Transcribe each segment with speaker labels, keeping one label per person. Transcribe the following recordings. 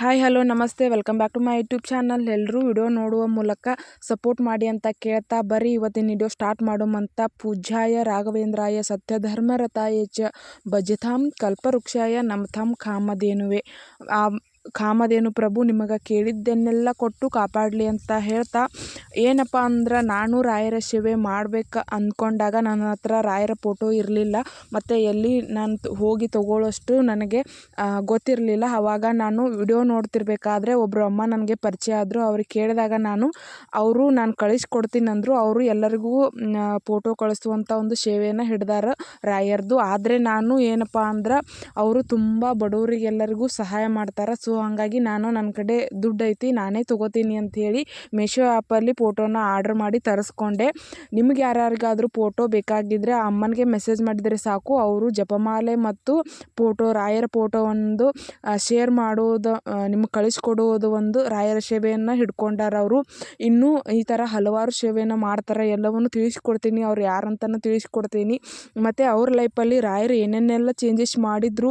Speaker 1: Hi hello ನಮಸ್ತೆ. Welcome back to my YouTube channel ಎಲ್ಲರೂ video ನೋಡುವ ಮೂಲಕ ಸಪೋರ್ಟ್ ಮಾಡಿ ಅಂತ ಕೇಳ್ತಾ ಬರೀ ಇವತ್ತಿನ ವಿಡಿಯೋ ಸ್ಟಾರ್ಟ್ ಮಾಡೋಮಂತ ಪೂಜ್ಯಾಯ ರಾಘವೇಂದ್ರಾಯ ಸತ್ಯಧರ್ಮರತಾಯ ಚ ಭಜತಾಂ ಕಲ್ಪವೃಕ್ಷಾಯ ನಮತಾಂ ಕಾಮಧೇನುವೆ. ಕಾಮಧೇನು ಪ್ರಭು ನಿಮಗೆ ಕೇಳಿದ್ದನ್ನೆಲ್ಲ ಕೊಟ್ಟು ಕಾಪಾಡಲಿ ಅಂತ ಹೇಳ್ತಾ, ಏನಪ್ಪ ಅಂದ್ರೆ ನಾನು ರಾಯರ ಸೇವೆ ಮಾಡ್ಬೇಕು ಅಂದ್ಕೊಂಡಾಗ ನನ್ನ ಹತ್ರ ರಾಯರ ಫೋಟೋ ಇರಲಿಲ್ಲ, ಮತ್ತು ಎಲ್ಲಿ ನಾನು ಹೋಗಿ ತಗೊಳ್ಳೋಷ್ಟು ನನಗೆ ಗೊತ್ತಿರಲಿಲ್ಲ. ಆವಾಗ ನಾನು ವಿಡಿಯೋ ನೋಡ್ತಿರ್ಬೇಕಾದ್ರೆ ಒಬ್ಬರು ಅಮ್ಮ ನನಗೆ ಪರಿಚಯ ಆದರು. ಅವ್ರಿಗೆ ಕೇಳಿದಾಗ ನಾನು, ಅವರು ನಾನು ಕಳಿಸ್ಕೊಡ್ತೀನಿ ಅಂದರು ಅವರು ಎಲ್ಲರಿಗೂ ಫೋಟೋ ಕಳಿಸುವಂಥ ಒಂದು ಸೇವೆಯನ್ನು ಹಿಡ್ದಾರ ರಾಯರ್ದು. ಆದರೆ ನಾನು ಏನಪ್ಪ ಅಂದ್ರೆ, ಅವರು ತುಂಬ ಬಡವರಿಗೆಲ್ಲರಿಗೂ ಸಹಾಯ ಮಾಡ್ತಾರೆ. ಸೊ ಹಾಗಾಗಿ ನಾನು ನನ್ನ ಕಡೆ ದುಡ್ಡು ಐತಿ, ನಾನೇ ತೊಗೋತೀನಿ ಅಂಥೇಳಿ ಮೀಶೋ ಆ್ಯಪಲ್ಲಿ ಫೋಟೋನ ಆರ್ಡ್ರ್ ಮಾಡಿ ತರಿಸ್ಕೊಂಡೆ. ನಿಮ್ಗೆ ಯಾರ್ಯಾರಿಗಾದರೂ ಫೋಟೋ ಬೇಕಾಗಿದ್ದರೆ ಆ ಅಮ್ಮನಿಗೆ ಮೆಸೇಜ್ ಮಾಡಿದರೆ ಸಾಕು. ಅವರು ಜಪಮಾಲೆ ಮತ್ತು ಫೋಟೋ ರಾಯರ ಫೋಟೋ ಒಂದು ಶೇರ್ ಮಾಡೋದು ನಿಮ್ಗೆ ಕಳಿಸ್ಕೊಡೋದು ಒಂದು ರಾಯರ ಸೇವೆಯನ್ನು ಹಿಡ್ಕೊಂಡಾರ ಅವರು. ಇನ್ನೂ ಈ ಥರ ಹಲವಾರು ಸೇವೆಯನ್ನು ಮಾಡ್ತಾರೆ. ಎಲ್ಲವನ್ನು ತಿಳಿಸ್ಕೊಡ್ತೀನಿ, ಅವ್ರು ಯಾರಂತನೂ ತಿಳಿಸ್ಕೊಡ್ತೀನಿ. ಮತ್ತು ಅವ್ರ ಲೈಫಲ್ಲಿ ರಾಯರು ಏನೇನೆಲ್ಲ ಚೇಂಜಸ್ ಮಾಡಿದರು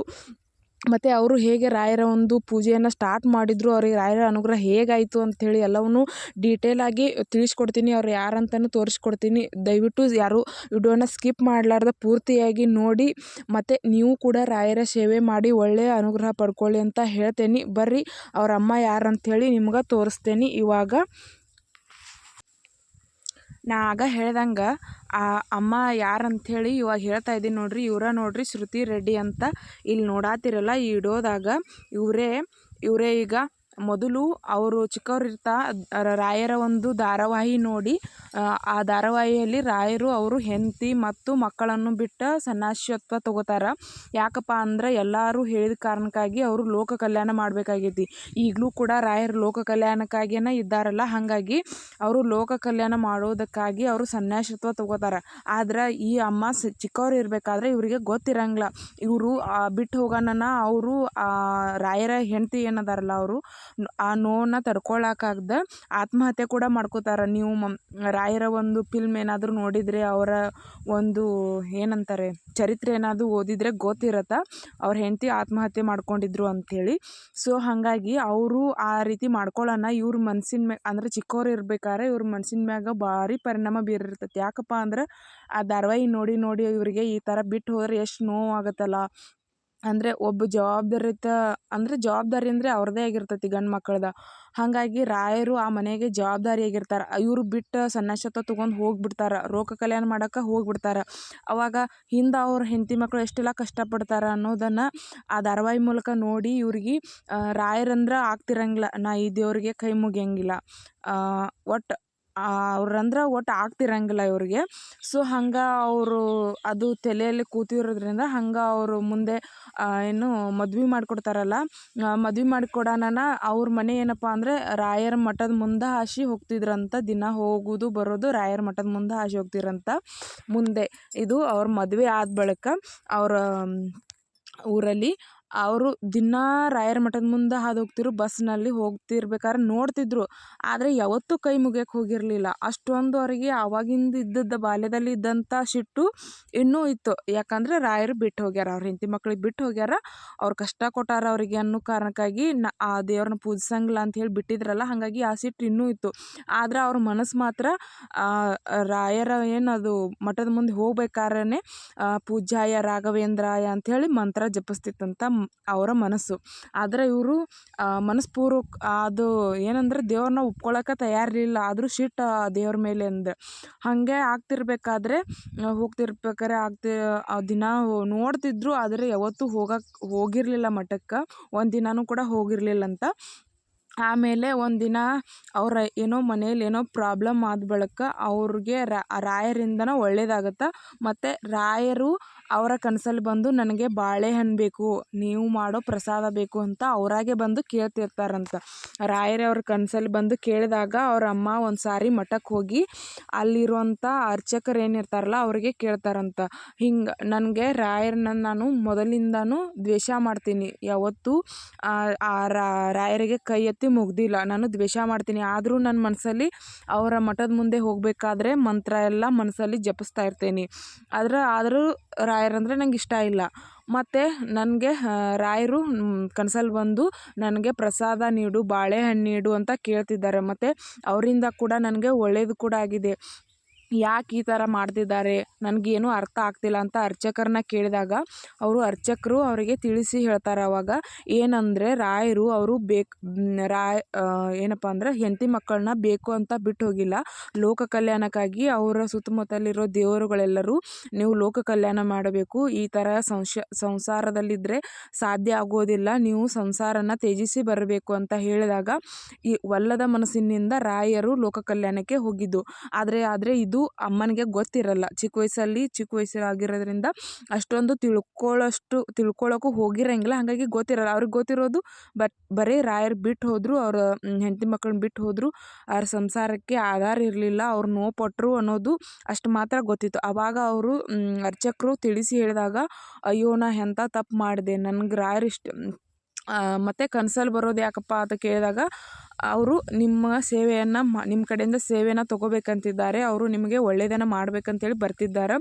Speaker 1: ಮತ್ತು ಅವರು ಹೇಗೆ ರಾಯರ ಒಂದು ಪೂಜೆಯನ್ನು ಸ್ಟಾರ್ಟ್ ಮಾಡಿದರು, ಅವ್ರಿಗೆ ರಾಯರ ಅನುಗ್ರಹ ಹೇಗಾಯಿತು ಅಂಥೇಳಿ ಎಲ್ಲವನ್ನೂ ಡೀಟೇಲಾಗಿ ತಿಳಿಸ್ಕೊಡ್ತೀನಿ. ಅವ್ರು ಯಾರಂತನೂ ತೋರಿಸ್ಕೊಡ್ತೀನಿ. ದಯವಿಟ್ಟು ಯಾರು ವಿಡಿಯೋನ ಸ್ಕಿಪ್ ಮಾಡಲಾರ್ದೆ ಪೂರ್ತಿಯಾಗಿ ನೋಡಿ, ಮತ್ತು ನೀವು ಕೂಡ ರಾಯರ ಸೇವೆ ಮಾಡಿ ಒಳ್ಳೆಯ ಅನುಗ್ರಹ ಪಡ್ಕೊಳ್ಳಿ ಅಂತ ಹೇಳ್ತೇನೆ. ಬರ್ರಿ, ಅವ್ರ ಅಮ್ಮ ಯಾರು ಅಂಥೇಳಿ ನಿಮ್ಗೆ ತೋರಿಸ್ತೇನೆ ಇವಾಗ. ನಾ ಆಗ ಹೇಳ್ದಂಗೆ ಆ ಅಮ್ಮ ಯಾರು ಅಂಥೇಳಿ ಇವಾಗ ಹೇಳ್ತಾ ಇದ್ದೀನಿ ನೋಡಿರಿ, ಇವರ ನೋಡಿರಿ ಶ್ರುತಿ ರೆಡ್ಡಿ ಅಂತ. ಇಲ್ಲಿ ನೋಡಾತಿರಲ್ಲ, ಈ ಇವರೇ ಇವರೇ ಈಗ ಮೊದಲು ಅವರು ಚಿಕ್ಕವರಿರ್ತಾ ರಾಯರ ಒಂದು ಧಾರಾವಾಹಿ ನೋಡಿ ಆ, ಧಾರಾವಾಹಿಯಲ್ಲಿ ರಾಯರು ಅವರು ಹೆಂಡತಿ ಮತ್ತು ಮಕ್ಕಳನ್ನು ಬಿಟ್ಟು ಸನ್ಯಾಸತ್ವ ತಗೋತಾರ. ಯಾಕಪ್ಪ ಅಂದ್ರೆ ಎಲ್ಲರೂ ಹೇಳಿದ ಕಾರಣಕ್ಕಾಗಿ ಅವರು ಲೋಕ ಕಲ್ಯಾಣ ಮಾಡಬೇಕಾಗೈತಿ. ಈಗಲೂ ಕೂಡ ರಾಯರು ಲೋಕ ಕಲ್ಯಾಣಕ್ಕಾಗಿಯೇ ಇದ್ದಾರಲ್ಲ ಹಾಗಾಗಿ ಅವರು ಲೋಕ ಕಲ್ಯಾಣ ಮಾಡೋದಕ್ಕಾಗಿ ಅವರು ಸನ್ಯಾಸತ್ವ ತಗೋತಾರ. ಆದ್ರೆ ಈ ಅಮ್ಮ ಚಿಕ್ಕವ್ರು ಇರಬೇಕಾದ್ರೆ ಇವರಿಗೆ ಗೊತ್ತಿರಂಗಿಲ್ಲ. ಇವರು ಬಿಟ್ಟು ಹೋಗೋಣ ಅವರು ರಾಯರ ಹೆಂಡತಿ ಏನದಾರಲ್ಲ ಅವರು ಆ ನೋವನ್ನ ತಡ್ಕೊಳಕ್ಕಾಗ್ದ ಆತ್ಮಹತ್ಯೆ ಕೂಡ ಮಾಡ್ಕೋತಾರ. ನೀವು ಮ ರಾಯರ ಒಂದು ಫಿಲ್ಮ್ ಏನಾದರೂ ನೋಡಿದರೆ ಅವರ ಒಂದು ಏನಂತಾರೆ, ಚರಿತ್ರೆ ಏನಾದರೂ ಓದಿದರೆ ಗೊತ್ತಿರತ್ತೆ? ಅವ್ರ ಹೆಂಡತಿ ಆತ್ಮಹತ್ಯೆ ಮಾಡ್ಕೊಂಡಿದ್ರು ಅಂಥೇಳಿ ಸೊ, ಹಾಗಾಗಿ ಅವರು ಆ ರೀತಿ ಮಾಡ್ಕೊಳ್ಳೋಣ ಇವ್ರ ಮನ್ಸಿನ ಮ್ಯಾ, ಅಂದ್ರೆ ಚಿಕ್ಕವ್ರು ಇರ್ಬೇಕಾದ್ರೆ ಇವ್ರ ಮನ್ಸಿನ ಮ್ಯಾಗ ಭಾರಿ ಪರಿಣಾಮ ಬೀರಿರ್ತೈತೆ. ಯಾಕಪ್ಪ ಅಂದ್ರೆ ಆ ಧಾರಾವಾಹಿ ನೋಡಿ ನೋಡಿ ಇವರಿಗೆ ಈ ಥರ ಬಿಟ್ಟು ಹೋದ್ರೆ ಎಷ್ಟು ನೋವಾಗತ್ತಲ್ಲ ಅಂದರೆ ಒಬ್ಬ ಜವಾಬ್ದಾರಿಯುತ ಅಂದರೆ ಜವಾಬ್ದಾರಿ ಅಂದರೆ ಅವ್ರದ್ದೇ ಆಗಿರ್ತೈತಿ ಗಂಡು ಮಕ್ಳದ್ದು ಹಾಗಾಗಿ ರಾಯರು ಆ ಮನೆಗೆ ಜವಾಬ್ದಾರಿಯಾಗಿರ್ತಾರೆ ಇವರು ಬಿಟ್ಟು ಸನ್ಯಾಸತ್ವ ತೊಗೊಂಡು ಹೋಗ್ಬಿಡ್ತಾರೆ. ರೋಗ ಕಲ್ಯಾಣ ಮಾಡಕ್ಕೆ ಹೋಗ್ಬಿಡ್ತಾರೆ. ಅವಾಗ ಹಿಂದೆ ಅವ್ರ ಹೆಂಡತಿ ಮಕ್ಕಳು ಎಷ್ಟೆಲ್ಲ ಕಷ್ಟಪಡ್ತಾರೆ ಅನ್ನೋದನ್ನು ಆ ಧಾರಾವಾಹಿ ಮೂಲಕ ನೋಡಿ ಇವ್ರಿಗೆ ರಾಯರಂದ್ರೆ ಆಗ್ತಿರಂಗಿಲ್ಲ. ನಾ ಈ ದೇವರಿಗೆ ಕೈ ಮುಗಿಯಂಗಿಲ್ಲ. ಒಟ್ಟು ಅವ್ರಂದ್ರೆ ಒಟ್ಟು ಆಗ್ತಿರಂಗಿಲ್ಲ ಇವ್ರಿಗೆ. ಸೊ ಹಂಗೆ ಅವರು ಅದು ತಲೆಯಲ್ಲಿ ಕೂತಿರೋದ್ರಿಂದ ಹಂಗೆ ಅವರು ಮುಂದೆ ಏನು ಮದ್ವೆ ಮಾಡಿಕೊಡ್ತಾರಲ್ಲ ಮದ್ವೆ ಮಾಡಿಕೊಡೋಣ ಅವ್ರ ಮನೆ ಏನಪ್ಪ ಅಂದರೆ ರಾಯರ ಮಠದ ಮುಂದೆ ಹಾಸಿ ಹೋಗ್ತಿದ್ರಂತ ದಿನ ಹೋಗೋದು ಬರೋದು ರಾಯರ ಮಠದ ಮುಂದೆ ಹಾಸಿ ಹೋಗ್ತಿರಂತ ಮುಂದೆ. ಇದು ಅವ್ರ ಮದುವೆ ಆದ ಬಳಿಕ ಅವರ, ಊರಲ್ಲಿ ಅವರು ದಿನಾ ರಾಯರ ಮಠದ ಮುಂದೆ ಹಾದು ಹೋಗ್ತಿರು ಬಸ್ನಲ್ಲಿ ಹೋಗ್ತಿರ್ಬೇಕಾದ್ರೆ ನೋಡ್ತಿದ್ರು. ಆದರೆ ಯಾವತ್ತೂ ಕೈ ಮುಗಿಯಕ್ಕೆ ಹೋಗಿರಲಿಲ್ಲ. ಅಷ್ಟೊಂದು ಅವರಿಗೆ ಆವಾಗಿಂದ ಇದ್ದದ್ದು ಬಾಲ್ಯದಲ್ಲಿ ಇದ್ದಂಥ ಸಿಟ್ಟು ಇನ್ನೂ ಇತ್ತು. ಯಾಕಂದರೆ ರಾಯರು ಬಿಟ್ಟು ಹೋಗ್ಯಾರ, ಅವ್ರ ಹೆಂಡತಿ ಮಕ್ಳಿಗೆ ಬಿಟ್ಟು ಹೋಗ್ಯಾರ. ಅವ್ರು ಕಷ್ಟ ಕೊಟ್ಟಾರ ಅವರಿಗೆ ಅನ್ನೋ ಕಾರಣಕ್ಕಾಗಿ ನ, ಆ ದೇವ್ರನ್ನ ಪೂಜಿಸಂಗಿಲ್ಲ ಅಂತ ಹೇಳಿ ಬಿಟ್ಟಿದ್ರಲ್ಲ, ಹಾಗಾಗಿ ಆ ಸಿಟ್ಟು ಇನ್ನೂ ಇತ್ತು. ಆದ್ರೆ ಅವ್ರ ಮನಸ್ಸು ಮಾತ್ರ ರಾಯರ ಏನದು ಮಠದ ಮುಂದೆ ಹೋಗ್ಬೇಕಾದ್ರೆ ಪೂಜ್ಯಾಯ ರಾಘವೇಂದ್ರಾಯ ಅಂಥೇಳಿ ಮಂತ್ರ ಜಪಿಸ್ತಿತ್ತಂತ ಅವರ ಮನಸ್ಸು. ಆದರೆ ಇವರು ಮನಸ್ಪೂರ್ವಕ, ಅದು ಏನಂದ್ರೆ ದೇವ್ರನ್ನ ಒಪ್ಕೊಳಕ್ಕೆ ತಯಾರಿರಲಿಲ್ಲ. ಆದರೂ ಸಿಟ್ಟು ದೇವ್ರ ಮೇಲೆ ಅಂದ. ಹಾಗೆ ಆಗ್ತಿರ್ಬೇಕಾದ್ರೆ, ಹೋಗ್ತಿರ್ಬೇಕಾದ್ರೆ ಆಗ್ತಿ ದಿನ ನೋಡ್ತಿದ್ರು, ಆದರೆ ಯಾವತ್ತೂ ಹೋಗಕ್ಕೆ ಹೋಗಿರಲಿಲ್ಲ ಮಠಕ್ಕೆ. ಒಂದು ದಿನಾನೂ ಕೂಡ ಹೋಗಿರಲಿಲ್ಲಂತ ಆಮೇಲೆ ಒಂದಿನ ಅವ್ರ ಏನೋ ಮನೇಲಿ ಏನೋ ಪ್ರಾಬ್ಲಮ್ ಆದ ಬಳಿಕ ಅವ್ರಿಗೆ ರಾಯರಿಂದನ ಒಳ್ಳೆಯದಾಗತ್ತೆ ಮತ್ತು ರಾಯರು ಅವರ ಕನಸಲ್ಲಿ ಬಂದು ನನಗೆ ಬಾಳೆಹಣ್ಣು ಬೇಕು, ನೀವು ಮಾಡೋ ಪ್ರಸಾದ ಬೇಕು ಅಂತ ಅವರಾಗೆ ಬಂದು ಕೇಳ್ತಿರ್ತಾರಂತ. ರಾಯರೇ ಅವ್ರ ಕನಸಲ್ಲಿ ಬಂದು ಕೇಳಿದಾಗ ಅವ್ರ ಅಮ್ಮ ಒಂದು ಸಾರಿ ಮಠಕ್ಕೆ ಹೋಗಿ ಅಲ್ಲಿರುವಂಥ ಅರ್ಚಕರು ಏನಿರ್ತಾರಲ್ಲ ಅವ್ರಿಗೆ ಕೇಳ್ತಾರಂತ. ಹಿಂಗೆ ನನಗೆ ರಾಯರನ್ನ ನಾನು ಮೊದಲಿಂದನೂ ದ್ವೇಷ ಮಾಡ್ತೀನಿ. ಯಾವತ್ತೂ ಆ ರಾಯರಿಗೆ ಕೈ ಎತ್ತಿ ಮುಗ್ದಿಲ್ಲ. ನಾನು ದ್ವೇಷ ಮಾಡ್ತೀನಿ. ಆದರೂ ನನ್ನ ಮನಸ್ಸಲ್ಲಿ ಅವರ ಮಠದ ಮುಂದೆ ಹೋಗಬೇಕಾದ್ರೆ ಮಂತ್ರ ಎಲ್ಲ ಮನಸ್ಸಲ್ಲಿ ಜಪಿಸ್ತಾ ಇರ್ತೇನೆ. ಆದ್ರೆ, ಆದರೂ ರಾಯ ರಾಯರಂದರೆ ನಂಗೆ ಇಷ್ಟ ಇಲ್ಲ. ಮತ್ತು ನನಗೆ ರಾಯರು ಕನಸಲ್ಲಿ ಬಂದು ನನಗೆ ಪ್ರಸಾದ ನೀಡು, ಬಾಳೆಹಣ್ಣು ನೀಡು ಅಂತ ಕೇಳ್ತಿದ್ದಾರೆ. ಮತ್ತು ಅವರಿಂದ ಕೂಡ ನನಗೆ ಒಳ್ಳೆಯದು ಕೂಡ ಆಗಿದೆ. ಯಾಕೆ ಈ ಥರ ಮಾಡ್ತಿದ್ದಾರೆ? ನನಗೇನು ಅರ್ಥ ಆಗ್ತಿಲ್ಲ ಅಂತ ಅರ್ಚಕರನ್ನ ಕೇಳಿದಾಗ ಅವರು ಅರ್ಚಕರು ಅವರಿಗೆ ತಿಳಿಸಿ ಹೇಳ್ತಾರೆ ಅವಾಗ. ಏನಂದರೆ ರಾಯರು ಅವರು ಬೇಕು ರಾಯ ಏನಪ್ಪ ಅಂದರೆ ಹೆಂಡತಿ ಮಕ್ಕಳನ್ನ ಬೇಕು ಅಂತ ಬಿಟ್ಟು ಹೋಗಿಲ್ಲ. ಲೋಕ ಕಲ್ಯಾಣಕ್ಕಾಗಿ ಅವರ ಸುತ್ತಮುತ್ತಲಿರೋ ದೇವರುಗಳೆಲ್ಲರೂ ನೀವು ಲೋಕ ಕಲ್ಯಾಣ ಮಾಡಬೇಕು. ಈ ಥರ ಸಂಶ ಸಂಸಾರದಲ್ಲಿದ್ದರೆ ಸಾಧ್ಯ ಆಗೋದಿಲ್ಲ. ನೀವು ಸಂಸಾರನ ತ್ಯಜಿಸಿ ಬರಬೇಕು ಅಂತ ಹೇಳಿದಾಗ ಈ ಒಲ್ಲದ ಮನಸ್ಸಿನಿಂದ ರಾಯರು ಲೋಕ ಕಲ್ಯಾಣಕ್ಕೆ ಹೋಗಿದ್ದು. ಆದರೆ ಆದರೆ ಇದು ಅಮ್ಮನಿಗೆ ಗೊತ್ತಿರಲ್ಲ. ಚಿಕ್ಕ ವಯಸ್ಸಲ್ಲಿ ಚಿಕ್ಕ ವಯಸ್ಸಾಗಿರೋದ್ರಿಂದ ಅಷ್ಟೊಂದು ತಿಳ್ಕೊಳ್ಳೋಷ್ಟು ತಿಳ್ಕೊಳ್ಳೋಕ್ಕೂ ಹೋಗಿರಂಗಿಲ್ಲ. ಹಾಗಾಗಿ ಗೊತ್ತಿರಲ್ಲ. ಅವ್ರಿಗೆ ಗೊತ್ತಿರೋದು ಬಟ್ ಬರೀ ರಾಯರು ಬಿಟ್ಟು ಹೋದರು, ಅವ್ರ ಹೆಂಡತಿ ಮಕ್ಕಳನ್ನ ಬಿಟ್ಟು ಹೋದರು, ಅವ್ರ ಸಂಸಾರಕ್ಕೆ ಆಧಾರ ಇರಲಿಲ್ಲ, ಅವ್ರು ನೋವು ಪಟ್ಟರು ಅನ್ನೋದು ಅಷ್ಟು ಮಾತ್ರ ಗೊತ್ತಿತ್ತು. ಆವಾಗ ಅವರು ಅರ್ಚಕರು ತಿಳಿಸಿ ಹೇಳಿದಾಗ, ಅಯ್ಯೋ, ನಾ ಎಂಥ ತಪ್ಪು ಮಾಡಿದೆ. ನನಗೆ ರಾಯರು ಇಷ್ಟ ಮತ್ತು ಕನ್ಸಲ್ಲಿ ಬರೋದು ಯಾಕಪ್ಪ ಅಂತ ಕೇಳಿದಾಗ, ಅವರು ನಿಮ್ಮ ಸೇವೆಯನ್ನು ಮ, ನಿಮ್ಮ ಕಡೆಯಿಂದ ಸೇವೆಯನ್ನು ತೊಗೋಬೇಕಂತಿದ್ದಾರೆ. ಅವರು ನಿಮಗೆ ಒಳ್ಳೆಯದನ್ನು ಮಾಡ್ಬೇಕಂತೇಳಿ ಬರ್ತಿದ್ದಾರೆ.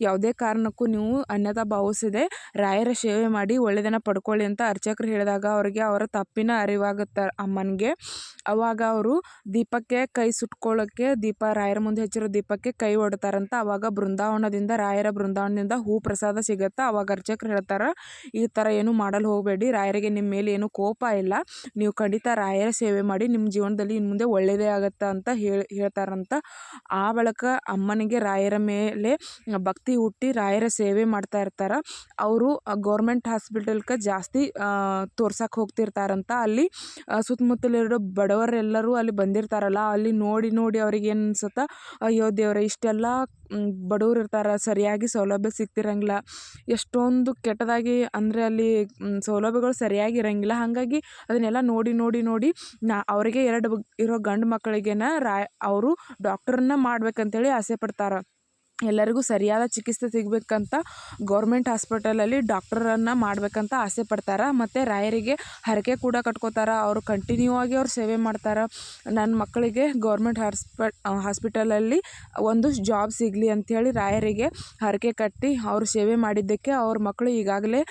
Speaker 1: ಯಾವುದೇ ಕಾರಣಕ್ಕೂ ನೀವು ಅನ್ಯತಾ ಭಾವಿಸದೆ ರಾಯರ ಸೇವೆ ಮಾಡಿ ಒಳ್ಳೆಯದನ್ನು ಪಡ್ಕೊಳ್ಳಿ ಅಂತ ಅರ್ಚಕರು ಹೇಳಿದಾಗ ಅವರಿಗೆ ಅವರ ತಪ್ಪಿನ ಅರಿವಾಗುತ್ತೆ ಅಮ್ಮನಿಗೆ. ಅವಾಗ ಅವರು ದೀಪಕ್ಕೆ ಕೈ ಸುಟ್ಕೊಳ್ಳೋಕ್ಕೆ ದೀಪ ರಾಯರ ಮುಂದೆ ಹೆಚ್ಚಿರೋ ದೀಪಕ್ಕೆ ಕೈ ಒಡ್ತಾರಂತ. ಅವಾಗ ಬೃಂದಾವನದಿಂದ, ರಾಯರ ಬೃಂದಾವನದಿಂದ ಹೂ ಪ್ರಸಾದ ಸಿಗುತ್ತೆ ಅವಾಗ ಅರ್ಚಕರು ಹೇಳ್ತಾರೆ, ಈ ಥರ ಏನು ಮಾಡಲು ಹೋಗಬೇಡಿ. ರಾಯರಿಗೆ ನಿಮ್ಮ ಮೇಲೆ ಏನು ಕೋಪ ಇಲ್ಲ. ನೀವು ಖಂಡಿತ ರಾಯರ ಸೇವೆ ಮಾಡಿ ನಿಮ್ಮ ಜೀವನದಲ್ಲಿ ಇನ್ನು ಮುಂದೆ ಒಳ್ಳೆಯದೇ ಆಗುತ್ತೆ ಅಂತ ಹೇಳಿ, ಹೇಳ್ತಾರಂತ. ಆ ಬಳಿಕ ಅಮ್ಮನಿಗೆ ರಾಯರ ಮೇಲೆ ಭಕ್ತಿ ಹುಟ್ಟಿ ರಾಯರ ಸೇವೆ ಮಾಡ್ತಾ ಇರ್ತಾರೆ. ಅವರು ಗೌರ್ಮೆಂಟ್ ಹಾಸ್ಪಿಟಲ್ಗೆ ಜಾಸ್ತಿ ತೋರ್ಸಕ್ಕೆ ಹೋಗ್ತಿರ್ತಾರಂತ. ಅಲ್ಲಿ ಸುತ್ತಮುತ್ತಲಿರೋ ಬಡವರೆಲ್ಲರೂ ಅಲ್ಲಿ ಬಂದಿರ್ತಾರಲ್ಲ, ಅಲ್ಲಿ ನೋಡಿ ನೋಡಿ ಅವ್ರಿಗೆ ಏನು ಅನ್ಸುತ್ತೆ, ಅಯ್ಯೋ ದೇವ್ರೆ, ಇಷ್ಟೆಲ್ಲ ಬಡವ್ರು ಇರ್ತಾರೆ, ಸರಿಯಾಗಿ ಸೌಲಭ್ಯ ಸಿಗ್ತಿರಂಗಿಲ್ಲ. ಎಷ್ಟೊಂದು ಕೆಟ್ಟದಾಗಿ ಅಂದರೆ ಅಲ್ಲಿ ಸೌಲಭ್ಯಗಳು ಸರಿಯಾಗಿ ಇರಂಗಿಲ್ಲ ಹಾಗಾಗಿ ಅದನ್ನೆಲ್ಲ ನೋಡಿ ನೋಡಿ ನೋಡಿ ನಾ ಅವರಿಗೆ ಎರಡು ಇರೋ ಗಂಡು ಮಕ್ಕಳಿಗೇನ ರಾಯ್, ಅವರು ಡಾಕ್ಟ್ರನ್ನ ಮಾಡ್ಬೇಕಂತೇಳಿ ಆಸೆ ಪಡ್ತಾರೆ. ಎಲ್ಲರಿಗೂ ಸರಿಯಾದ ಚಿಕಿತ್ಸೆ ಸಿಗಬೇಕಂತ ಗೌರ್ಮೆಂಟ್ ಹಾಸ್ಪಿಟಲಲ್ಲಿ ಡಾಕ್ಟರನ್ನು ಮಾಡಬೇಕಂತ ಆಸೆ ಪಡ್ತಾರೆ. ಮತ್ತು ರಾಯರಿಗೆ ಹರಕೆ ಕೂಡ ಕಟ್ಕೋತಾರೆ. ಅವರು ಕಂಟಿನ್ಯೂ ಆಗಿ ಅವ್ರು ಸೇವೆ ಮಾಡ್ತಾರೆ. ನನ್ನ ಮಕ್ಕಳಿಗೆ ಗೌರ್ಮೆಂಟ್ ಹಾಸ್ಪ, ಹಾಸ್ಪಿಟಲಲ್ಲಿ ಒಂದು ಜಾಬ್ ಸಿಗಲಿ ಅಂಥೇಳಿ ರಾಯರಿಗೆ ಹರಕೆ ಕಟ್ಟಿ ಅವರು ಸೇವೆ ಮಾಡಿದ್ದಕ್ಕೆ ಅವ್ರ ಮಕ್ಕಳು ಈಗಾಗಲೇ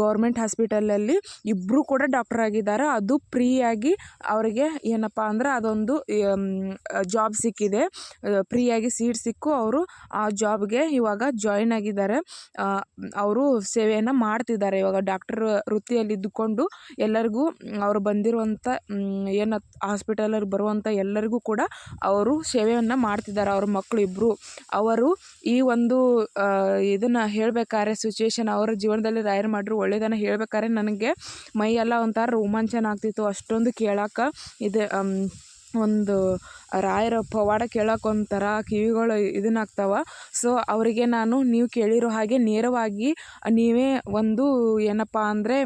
Speaker 1: ಗೌರ್ಮೆಂಟ್ ಹಾಸ್ಪಿಟಲಲ್ಲಿ ಇಬ್ಬರೂ ಕೂಡ ಡಾಕ್ಟರ್ ಆಗಿದ್ದಾರೆ. ಅದು ಫ್ರೀಯಾಗಿ ಅವರಿಗೆ ಏನಪ್ಪ ಅಂದ್ರೆ ಅದೊಂದು ಜಾಬ್ ಸಿಕ್ಕಿದೆ. ಫ್ರೀಯಾಗಿ ಸೀಟ್ ಸಿಕ್ಕು. ಅವರು ಆ ಜಾಬ್ಗೆ ಇವಾಗ ಜಾಯಿನ್ ಆಗಿದ್ದಾರೆ. ಅವರು ಸೇವೆಯನ್ನು ಮಾಡ್ತಿದ್ದಾರೆ. ಇವಾಗ ಡಾಕ್ಟರ್ ವೃತ್ತಿಯಲ್ಲಿ ಇದ್ದುಕೊಂಡು ಎಲ್ಲರಿಗೂ ಅವರು ಬಂದಿರುವಂಥ ಏನು ಹಾಸ್ಪಿಟಲಲ್ಲಿ ಬರುವಂಥ ಎಲ್ಲರಿಗೂ ಕೂಡ ಅವರು ಸೇವೆಯನ್ನು ಮಾಡ್ತಿದ್ದಾರೆ. ಅವ್ರ ಮಕ್ಕಳು ಇಬ್ಬರು ಅವರು ಈ ಒಂದು ಇದನ್ನು ಹೇಳಬೇಕಾದ್ರೆ ಸಿಚುವೇಶನ್ ಅವರ ಜೀವನದಲ್ಲಿ ರಾಯರ್ ಮಾಡಿರು ಒಳ್ಳೆಯದನ್ನು ಹೇಳಬೇಕಾದ್ರೆ ನನಗೆ ಮೈಯೆಲ್ಲ ಒಂಥರ ರೋಮಾಂಚನ ಆಗ್ತಿತ್ತು. ಅಷ್ಟೊಂದು ಕೇಳೋಕೆ ಇದು ಒಂದು ರಾಯರ ಪವಾಡ ಕೇಳೋಕೆ ಒಂಥರ ಕಿವಿಗಳು ಇದನ್ನಾಗ್ತಾವೆ ಸೊ ಅವರಿಗೆ ನಾನು ನೀವು ಕೇಳಿರೋ ಹಾಗೆ ನೇರವಾಗಿ ನೀವೇ ಒಂದು ಏನಪ್ಪ ಅಂದರೆ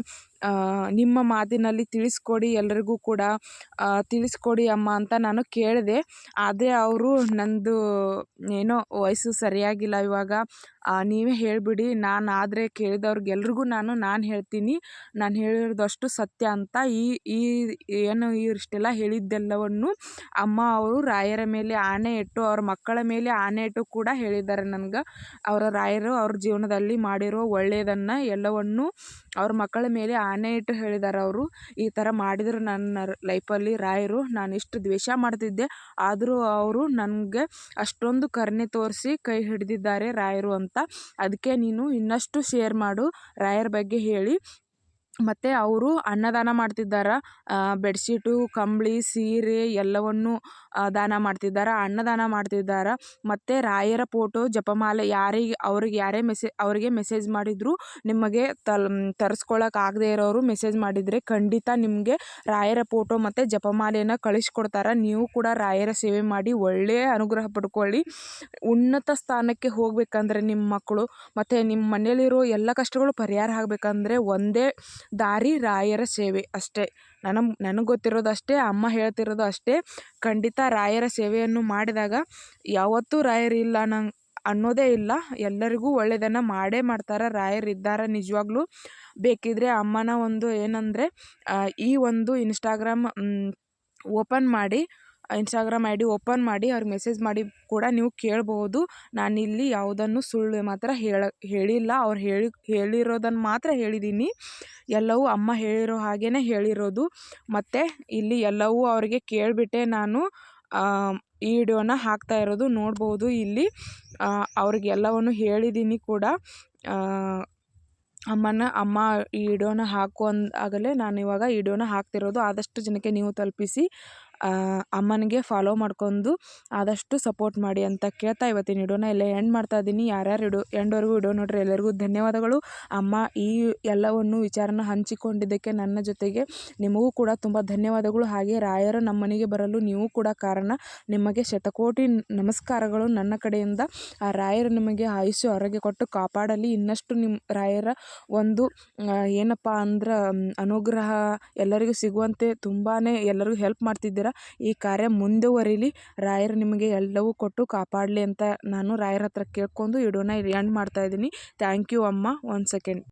Speaker 1: ನಿಮ್ಮ ಮಾತಿನಲ್ಲಿ ತಿಳಿಸ್ಕೊಡಿ ಎಲ್ಲರಿಗೂ ಕೂಡ ತಿಳಿಸ್ಕೊಡಿ ಅಮ್ಮ ಅಂತ ನಾನು ಕೇಳಿದೆ. ಆದರೆ ಅವರು ನನ್ನದು ಏನೋ ವಯಸ್ಸು ಸರಿಯಾಗಿಲ್ಲ ಇವಾಗ. ನೀವೇ ಹೇಳಿಬಿಡಿ, ನಾನು ಆದರೆ ಕೇಳಿದವ್ರಿಗೆಲ್ರಿಗೂ ನಾನು ನಾನು ಹೇಳ್ತೀನಿ. ನಾನು ಹೇಳಿರೋದಷ್ಟು ಸತ್ಯ ಅಂತ ಈ ಈ, ಏನು ಇಷ್ಟೆಲ್ಲ ಹೇಳಿದ್ದೆಲ್ಲವನ್ನು ಅಮ್ಮ ಅವರು ರಾಯರ ಮೇಲೆ ಆಣೆ ಇಟ್ಟು, ಅವ್ರ ಮಕ್ಕಳ ಮೇಲೆ ಆಣೆ ಇಟ್ಟು ಕೂಡ ಹೇಳಿದ್ದಾರೆ ನನ್ಗೆ. ಅವರ ರಾಯರು ಅವ್ರ ಜೀವನದಲ್ಲಿ ಮಾಡಿರೋ ಒಳ್ಳೆಯದನ್ನು ಎಲ್ಲವನ್ನು ಅವ್ರ ಮಕ್ಕಳ ಮೇಲೆ ಆನೆ ಇಟ್ಟು ಹೇಳಿದ್ದಾರೆ ಅವರು, ಈ ಥರ ಮಾಡಿದರು ನನ್ನ ಲೈಫಲ್ಲಿ ರಾಯರು, ನಾನು ಇಷ್ಟು ದ್ವೇಷ ಮಾಡ್ತಿದ್ದೆ, ಆದರೂ ಅವರು ನನಗೆ ಅಷ್ಟೊಂದು ಕರುಣೆ ತೋರಿಸಿ ಕೈ ಹಿಡಿದಿದ್ದಾರೆ ರಾಯರು ಅಂತ. ಅದಕ್ಕೆ ನೀನು ಇನ್ನಷ್ಟು ಶೇರ್ ಮಾಡು, ರಾಯರ ಬಗ್ಗೆ ಹೇಳಿ. ಮತ್ತು ಅವರು ಅನ್ನದಾನ ಮಾಡ್ತಿದ್ದಾರೆ? ಬೆಡ್ಶೀಟು ಕಂಬಳಿ, ಸೀರೆ ಎಲ್ಲವನ್ನು ದಾನ ಮಾಡ್ತಿದ್ದಾರೆ, ಅನ್ನದಾನ ಮಾಡ್ತಿದ್ದಾರೆ, ಮತ್ತು ರಾಯರ ಫೋಟೋ, ಜಪಮಾಲೆ ಯಾರಿಗೆ, ಅವ್ರಿಗೆ ಯಾರೇ ಮೆಸೇ, ಅವರಿಗೆ ಮೆಸೇಜ್ ಮಾಡಿದರೂ ನಿಮಗೆ ತಲ್ ತರ್ಸ್ಕೊಳಕ್ಕೆ ಆಗದೇ ಇರೋರು ಮೆಸೇಜ್ ಮಾಡಿದರೆ ಖಂಡಿತ ನಿಮಗೆ ರಾಯರ ಫೋಟೋ ಮತ್ತು ಜಪಮಾಲೆಯನ್ನು ಕಳಿಸ್ಕೊಡ್ತಾರೆ. ನೀವು ಕೂಡ ರಾಯರ ಸೇವೆ ಮಾಡಿ ಒಳ್ಳೆಯ ಅನುಗ್ರಹ ಪಡ್ಕೊಳ್ಳಿ. ಉನ್ನತ ಸ್ಥಾನಕ್ಕೆ ಹೋಗಬೇಕಂದ್ರೆ ನಿಮ್ಮ ಮಕ್ಕಳು ಮತ್ತು ನಿಮ್ಮ ಮನೆಯಲ್ಲಿರೋ ಎಲ್ಲ ಕಷ್ಟಗಳು ಪರಿಹಾರ ಆಗಬೇಕಂದ್ರೆ ಒಂದೇ ದಾರಿ ರಾಯರ ಸೇವೆ ಅಷ್ಟೇ. ನನಗೆ ನನಗೆ ಗೊತ್ತಿರೋದು ಅಷ್ಟೇ, ಅಮ್ಮ ಹೇಳ್ತಿರೋದು ಅಷ್ಟೇ. ಖಂಡಿತ ರಾಯರ ಸೇವೆಯನ್ನು ಮಾಡಿದಾಗ ಯಾವತ್ತೂ ರಾಯರಿಲ್ಲ ನಂಗೆ ಅನ್ನೋದೇ ಇಲ್ಲ. ಎಲ್ಲರಿಗೂ ಒಳ್ಳೆಯದನ್ನು ಮಾಡೇ ಮಾಡ್ತಾರೆ ರಾಯರಿದ್ದಾರೆ ನಿಜವಾಗ್ಲೂ. ಬೇಕಿದ್ದರೆ ಅಮ್ಮನ ಒಂದು ಏನಂದರೆ ಈ ಒಂದು ಇನ್ಸ್ಟಾಗ್ರಾಮ್ ಓಪನ್ ಮಾಡಿ ಇನ್ಸ್ಟಾಗ್ರಾಮ್ ಐ ಡಿ ಓಪನ್ ಮಾಡಿ ಅವ್ರಿಗೆ ಮೆಸೇಜ್ ಮಾಡಿ ಕೂಡ ನೀವು ಕೇಳ್ಬೋದು. ನಾನಿಲ್ಲಿ ಯಾವುದನ್ನು ಸುಳ್ಳು ಮಾತ್ರ ಹೇಳ, ಹೇಳಿಲ್ಲ. ಅವ್ರು ಹೇಳಿ, ಹೇಳಿರೋದನ್ನು ಮಾತ್ರ ಹೇಳಿದ್ದೀನಿ. ಎಲ್ಲವೂ ಅಮ್ಮ ಹೇಳಿರೋ ಹಾಗೆಯೇ ಹೇಳಿರೋದು. ಮತ್ತು ಇಲ್ಲಿ ಎಲ್ಲವೂ ಅವರಿಗೆ ಕೇಳಿಬಿಟ್ಟೆ ನಾನು. ಈ ವಿಡಿಯೋನ ಹಾಕ್ತಾ ಇರೋದು ನೋಡ್ಬೋದು ಇಲ್ಲಿ. ಅವ್ರಿಗೆ ಎಲ್ಲವನ್ನು ಹೇಳಿದ್ದೀನಿ ಕೂಡ. ಅಮ್ಮನ, ಅಮ್ಮ ಈ ವಿಡಿಯೋನ ಹಾಕು ಅಂದಾಗಲೇ ನಾನು ಇವಾಗ ವಿಡಿಯೋನ ಹಾಕ್ತಿರೋದು. ಆದಷ್ಟು ಜನಕ್ಕೆ ನೀವು ತಲುಪಿಸಿ. ಅಮ್ಮನಿಗೆ ಫಾಲೋ ಮಾಡ್ಕೊಂಡು ಆದಷ್ಟು ಸಪೋರ್ಟ್ ಮಾಡಿ ಅಂತ ಕೇಳ್ತಾ ಇವತ್ತಿನ ವಿಡಿಯೋನ ಇಲ್ಲ ಎಂಡ್ ಮಾಡ್ತಾ ಇದ್ದೀನಿ. ಯಾರ್ಯಾರು ವಿಡಿಯೋ ಎಂಡ್ವರೆಗೂ ವಿಡಿಯೋ ನೋಡ್ರಿ ಎಲ್ಲರಿಗೂ ಧನ್ಯವಾದಗಳು. ಅಮ್ಮ ಈ ಎಲ್ಲವನ್ನು ವಿಚಾರನ ಹಂಚಿಕೊಂಡಿದ್ದಕ್ಕೆ ನನ್ನ ಜೊತೆಗೆ ನಿಮಗೂ ಕೂಡ ತುಂಬ ಧನ್ಯವಾದಗಳು. ಹಾಗೆ ರಾಯರು ನಮ್ಮ ಮನೆಗೆ ಬರಲು ನೀವು ಕೂಡ ಕಾರಣ. ನಿಮಗೆ ಶತಕೋಟಿ ನಮಸ್ಕಾರಗಳು ನನ್ನ ಕಡೆಯಿಂದ. ಆ, ರಾಯರು ನಿಮಗೆ ಆಯುಷ್ಯ, ಆರೋಗ್ಯ ಕೊಟ್ಟು ಕಾಪಾಡಲಿ. ಇನ್ನಷ್ಟು ನಿಮ್ಮ ರಾಯರ ಒಂದು ಏನಪ್ಪ ಅಂದ್ರೆ, ಅನುಗ್ರಹ ಎಲ್ಲರಿಗೂ ಸಿಗುವಂತೆ ತುಂಬಾ ಎಲ್ಲರಿಗೂ ಹೆಲ್ಪ್ ಮಾಡ್ತಿದ್ದೀರ. ಈ ಕಾರ್ಯ ಮುಂದುವರಿಲಿ, ರಾಯರು ನಿಮಗೆ ಎಲ್ಲವೂ ಕೊಟ್ಟು ಕಾಪಾಡಲಿ ಅಂತ ನಾನು ರಾಯರ ಹತ್ರ ಕೇಳ್ಕೊಂಡು ವಿಡಿಯೋನ ಎಂಡ್ ಮಾಡ್ತಾ ಇದ್ದೀನಿ. ಥ್ಯಾಂಕ್ ಯು ಅಮ್ಮ ಒನ್ ಸೆಕೆಂಡ್